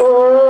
Oh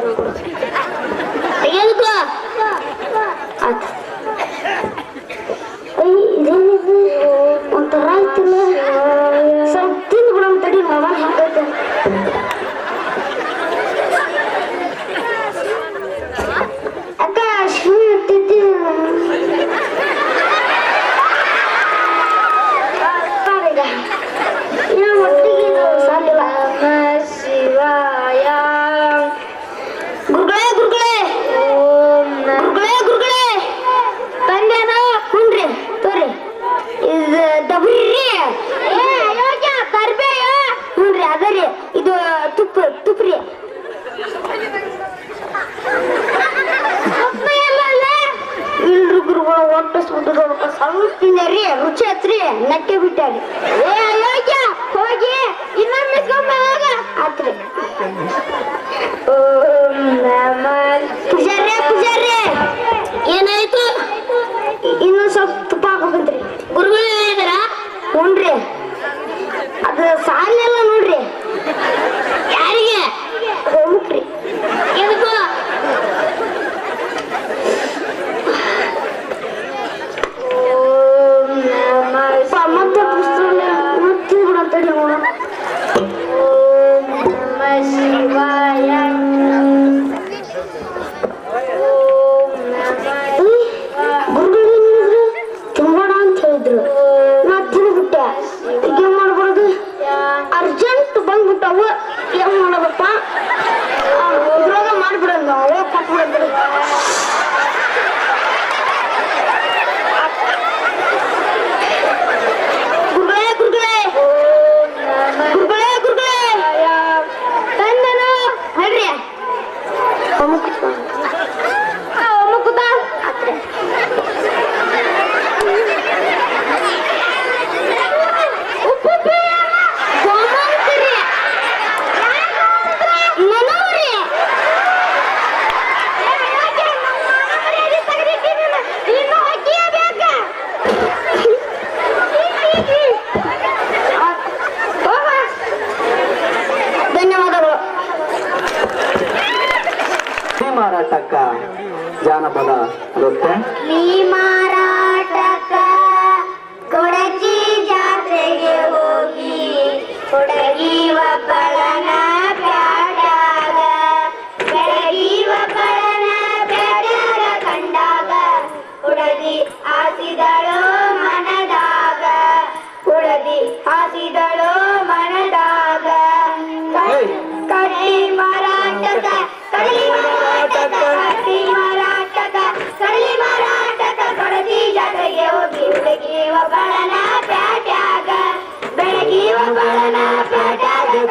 どういうこと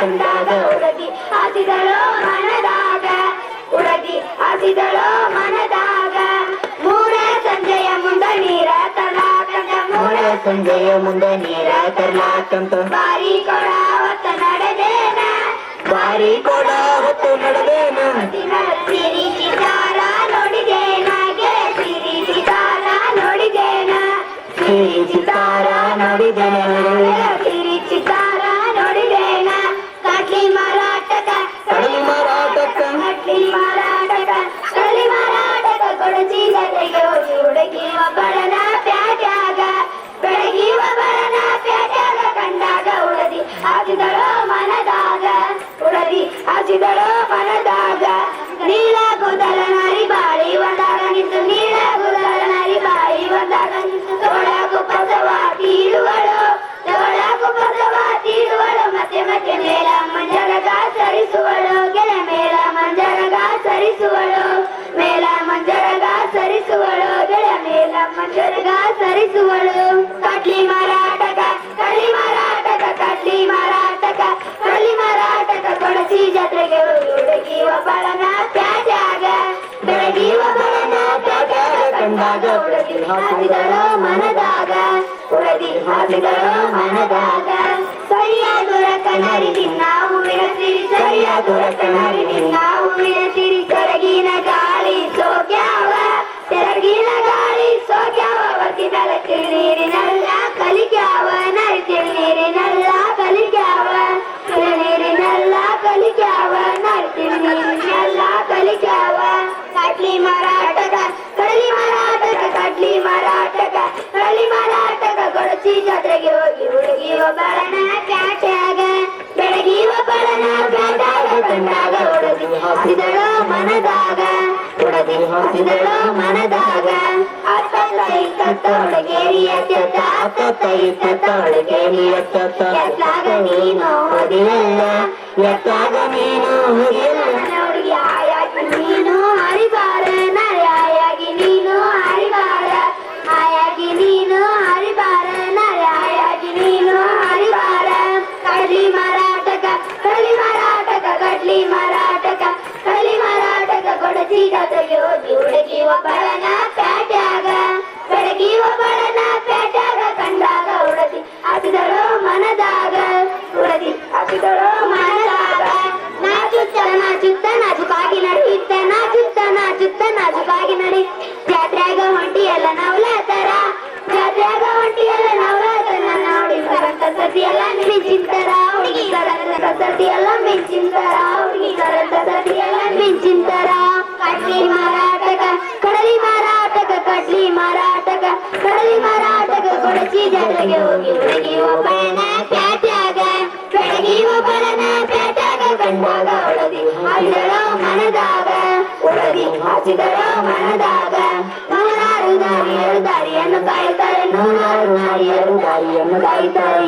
ತುಂಡಾದ ಉಡದಿ ಹಾಸಿದಳು ಮನದಾಗ. ಉಡದಿ ಹಾಸಿದಳು ಮನದಾಗ. ಮೂರ ಸಂಜೆಯ ಮುಂದ ನೀರ ತರ್ಲಾಕಂತ, ಮೂರ ಸಂಜೆಯ ಮುಂದ ನೀರ ತರ್ಲಾಕಂತ. ಬಾರಿ ಕೊಡ ಹೊತ್ತು ನಡೆದೇನ, ಬಾರಿ ಕೊಡ ಹೊತ್ತು ನಡೆದೇನ. ಸಿರಿ ಸಿತಾರ ನೋಡಿದೇನ ಸಿರಿ ಸಿತಾರ ನೋಡಿದೇನ. ಸಿರಿ ಸಿತಾರ ನೋಡಿದೇನ. ಎಂದರು ಮನದಾಗ ಸರಿಯಾದೊರ ಕನರಿದಿನ್ನಾವು ವಿರಸಿ ಸರಿಯಾದೊರ ಹೊಸಿದಳು ಮನದಾಗ? ತೊಡಗಿ ಹೊಸಿದಳು ಮನದಾಗ? ಅತ್ತತ್ತ ಇತ್ತತ್ತ ಹೊಡಗೇರಿ ಅತ್ತತ್ತ ಅತ್ತತ್ತ ಇತ್ತತ್ತ ಹೊಡಗೇರಿ ಎತ್ತಾಗ ನೀನು ಹೊದಿಯಲ್ಲ ಎತ್ತಾಗ ನೀನು ಹೊದಿಯಲ್ಲ. ಗೊತ್ತಿಲ್ಲದೆಯೋ ಇವಳಿಗೆ ಒಬ್ಬಳ ಕೊಡಚಿ ಜಾತ್ರೆಗೆ ಹೋಗಿ ಹುಡುಗಿ ಒಬ್ಬಳನ ಪ್ಯಾಟ್ಯಾಗ ಬೆಳಗಿ ಒಬ್ಬಳನ ಮನದಾಗ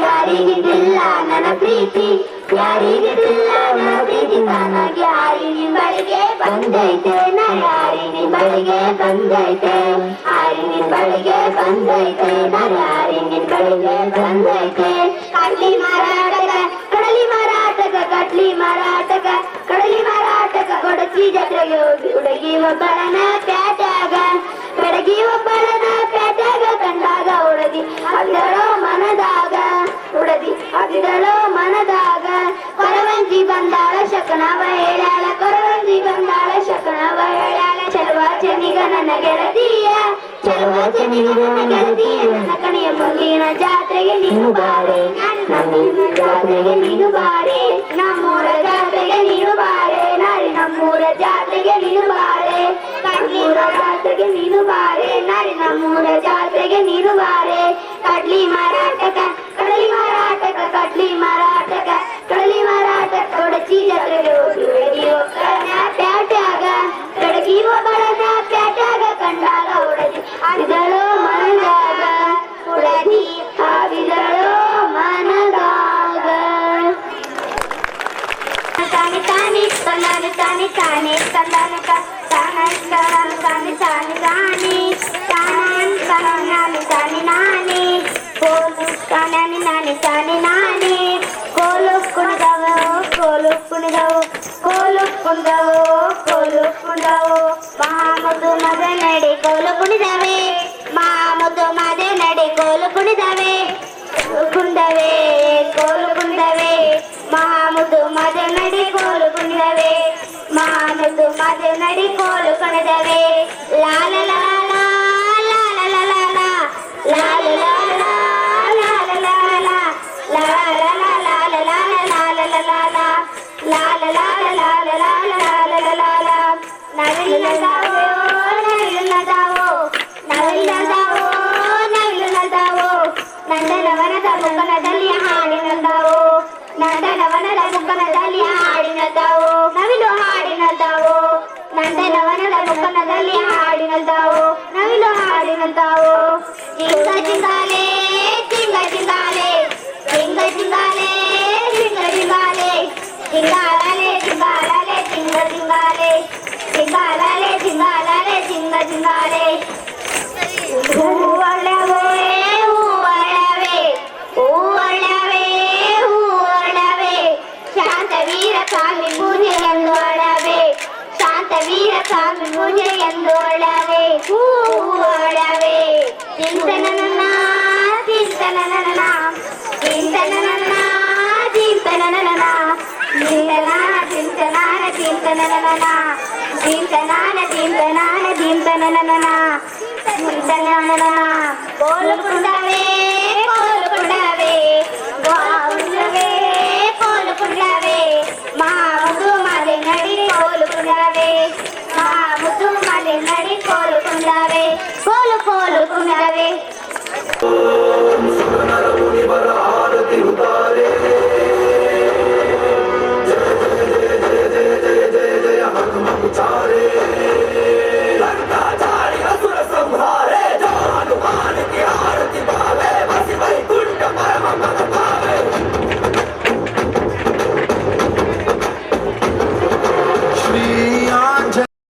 ಯಾರಿಗಿದ್ದಿಲ್ಲ ನನ್ನ ಪ್ರೀತಿ ಯಾರಿಗಿದ್ದಿಲ್ಲ ನನ್ನ ಪ್ರೀತಿ ತಾನಾಗಿ ಹಾರಿ ನಿಂಬಳಿಗೆ ಬಂದೈತೆ ನಾ ಬಳಿಗೆ ಬಂದೈತೆ ಹಾರಿ ಬಳಿಗೆ ಬಂದೈತೆ ನಾ ಬಳಿಗೆ ಬಂದೈತೆ. ಕಡ್ಲಿ ಮಾರಾಟಕ, ಕಡಲಿ ಮಾರಾಟಕ, ಕಡ್ಲಿ ಮಾರಾಟಕ, ಕಡಲಿ ಮಾರಾಟಕ, ಕೊಡಚಿ ಜಾತ್ರೆಗೆ ಹೋಗಿ ಹುಡುಗಿ ಒಬ್ಬರನ ಪ್ಯಾಟ್ಯಾಗ ಬೆಡಗಿ ಒಬ್ಬರನ ಪ್ಯಾಟ್ಯಾಗ ಕಂಡಾಗ ಉಡದಿ ಅದಿದಳೋ ಮನದಾಗ ಉಡದಿ ಅದಿದಳೋ ಕೊರವಂಜಿ ಬಂದಾಳ ಶಕನವ ಹೇಳ್ಯಾಳ ಕೊರವಂಜಿ ಬಂದಾಳ ಶಕನವ ಹೇಳ್ಯಾಳ ಚಲುವ ಚೆನ್ನಿಗ ನನ್ನ ಗೆಳತಿಯ ಚಲುವ ಚೆನ್ನಿಗ ನನ್ನ ಗೆಳತಿಯ. ನನ್ನ ಕಣಿಯ ಜಾತ್ರೆಗೆ ನೀನು ಬಾರೆ. ಜಾತ್ರೆಗೆ ನೀನು ಬಾರೆ. ನಮ್ಮೂರ ಜಾತ್ರೆಗೆ ನೀನು ಬಾರೆ. ನಾರಿ ನಮ್ಮೂರ ಜಾತ್ರೆಗೆ ನೀನು ಬಾರೆ. ನಮ್ಮೂರ ಜಾತ್ರೆಗೆ ನೀನು ಬಾರೆ. ನಾರಿ ನಮ್ಮೂರ ಜಾತ್ರೆಗೆ ನೀನು ಬಾರೆ. ಕಡ್ಲಿ ಮಾರಾಟಕ ಕಡಲಿ ಮಾರಾಟಕ ಕಡ್ಲಿ ಮಾರಾಟಕ ಕೊಡಚಿ ಜಾತ್ರೆಗೆ ಹೋಗಿ ಹುಡುಗಿ ಒಬ್ಬಳನ ಪ್ಯಾಟ್ಯಾಗ ಬೆಡಗಿ ಒಬ್ಬಳನ ಪ್ಯಾಟ್ಯಾಗ ಕಂಡಾಗ ಉಡದಿ ಆಗಿದಳೋ ಮನದಾಗ ಉಡದಿ ಆಗಿದಳೋ ಮನದಾಗ ತಾನೆ ತಾನೆ ತಂದಾನೆ ತಾನೆ ತಾನೆ ತಂದಾನೆ ತಾನೆ ತಾನೆ ತಾನೆ ತಾನೆ ತಾನೆ ತಾನೆ ತಾನೆ ನಾನೆ ಕೋಲು ತಾನೆ ನಾನೆ ತಾನೆ ನಾನೆ கொண்டவோ கொலுக்குண்டவோ மாமுது மத நடை கொலு குடிதவே மாமுது மத நடை கொலு குடிதவே குண்டவே கொலு ಮುಕ್ಕನ ದಲಿ ಹಾಡಿನದಾವು ನವಿಲು ಹಾಡಿನದಾವು ನಂದನ ವನದ ಮುಕ್ಕನದಲ್ಲಿ ಹಾಡಿನದಾವು ನವಿಲು ಹಾಡಿನದಾವು ಚಿಂಗ ಚಿಂಗಾಲೆ ಚಿಂಗ ಚಿಂಗಾಲೆ ಚಿಂಗ ಚಿಂಗಾಲೆ ಚಿಂಗ ಚಿಂಗಾಲೆ ಚಿಂಗಾಲಾಲೆ ಚಿಂಗಾಲಾಲೆ ಚಿಂಗ ಚಿಂಗಾಲೆ ಚಿಂಗಾಲಾಲೆ ಚಿಂಗಾಲಾಲೆ ಚಿಂಗ ಚಿಂಗಾಲೆ ಸೂರ್ಯನೊಳವೆ ಶಾಂತ ವೀರ ಸ್ವಾಮಿ ಭುಜಯೊಳವೆ ಹೂವೊಳವೆ ಚಿಂತನ ಚಿಂತನ ಚಿಂತನ ಚಿಂತನ ಚಿಂತನ ಚಿಂತನಾನ ಚಿಂತನ ಚಿಂತನಾನ ಚಿಂತನಾನ ಚಿಂತನ ಚಿಂತನ ಕೋಲು ಕುಂಡವೇ